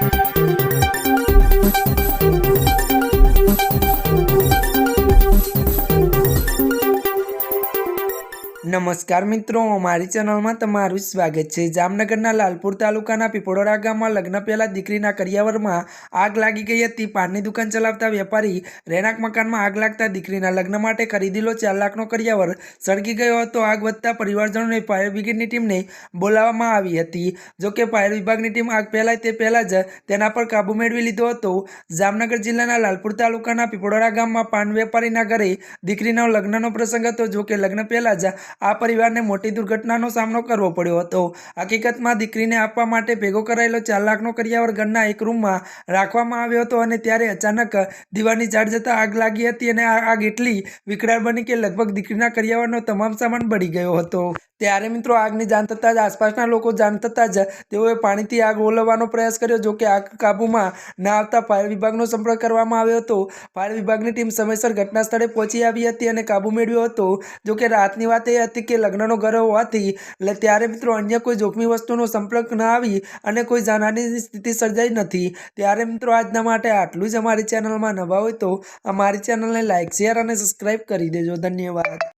Thank you. નમસ્કાર મિત્રો, મારી ચેનલમાં તમારું સ્વાગત છે. જામનગરના લાલપુર તાલુકાના પીપળોરા ગામમાં લગ્ન પહેલાં દીકરીના કરિયાવરમાં આગ લાગી ગઈ હતી. પાનની દુકાન ચલાવતા વેપારી રહેણાંક મકાનમાં આગ લાગતા દીકરીના લગ્ન માટે ખરીદેલો ચાર લાખનો કરિયાવર સળગી ગયો હતો. આગ વધતા પરિવારજનોને ફાયર બ્રિગેડની ટીમને બોલાવવામાં આવી હતી. જોકે ફાયર વિભાગની ટીમ આગ પહેલાય તે પહેલાં જ તેના પર કાબૂ મેળવી લીધો હતો. જામનગર જિલ્લાના લાલપુર તાલુકાના પીપળોરા ગામમાં પાન વેપારીના ઘરે દીકરીના લગ્નનો પ્રસંગ હતો. જોકે લગ્ન પહેલાં જ આ પરિવારને મોટી દુર્ઘટનાનો સામનો કરવો પડ્યો હતો. હકીકતમાં દીકરીને આપવા માટે ભેગો કરાયેલો ચાર લાખનો કરિયાવર ઘરના એક રૂમમાં રાખવામાં આવ્યો હતો અને ત્યારે અચાનક દીવાની ઝાડ જતાં આગ લાગી હતી અને આ આગ એટલી વિકરાળ બની કે લગભગ દીકરીના કરિયાવરનો તમામ સામાન બળી ગયો હતો. ત્યારે મિત્રો આગની જાણ થતાં જ, આસપાસના લોકો જાણ થતાં જ, તેઓએ પાણીથી આગ ઓલવવાનો પ્રયાસ કર્યો. જો કે આગ કાબૂમાં ના આવતા ફાયર વિભાગનો સંપર્ક કરવામાં આવ્યો હતો. ફાયર વિભાગની ટીમ સમયસર ઘટના સ્થળે પહોંચી આવી હતી અને કાબૂ મેળવ્યો હતો. જો કે રાતની વાત એ હતી કે લગ્નનો ઘર હોવાથી ત્યારે મિત્રો અન્ય કોઈ જોખમી વસ્તુનો સંપર્ક ન આવી અને કોઈ જાનહાની સ્થિતિ સર્જાઈ નથી. ત્યારે મિત્રો આજના માટે આટલું જ અમારી ચેનલમાં નવા હોય તો અમારી ચેનલને લાઇક શેર અને સબસ્ક્રાઈબ કરી દેજો. ધન્યવાદ.